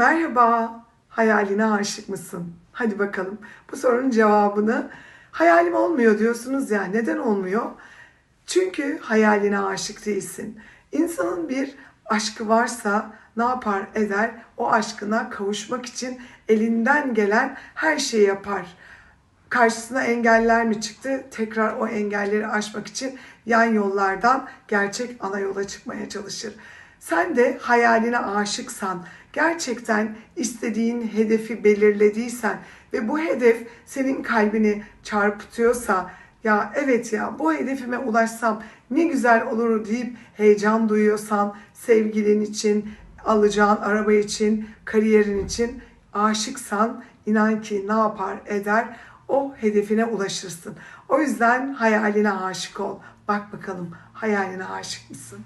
Merhaba, hayaline aşık mısın? Hadi bakalım bu sorunun cevabını hayalim olmuyor diyorsunuz ya neden olmuyor? Çünkü hayaline aşık değilsin. İnsanın bir aşkı varsa ne yapar eder? O aşkına kavuşmak için elinden gelen her şeyi yapar. Karşısına engeller mi çıktı? Tekrar o engelleri aşmak için yan yollardan gerçek ana yola çıkmaya çalışır. Sen de hayaline aşıksan, gerçekten istediğin hedefi belirlediysen ve bu hedef senin kalbini çarpıtıyorsa, ya evet ya bu hedefime ulaşsam ne güzel olur deyip heyecan duyuyorsan sevgilin için, alacağın araba için, kariyerin için aşıksan inan ki ne yapar eder o hedefine ulaşırsın. O yüzden hayaline aşık ol. Bak bakalım hayaline aşık mısın?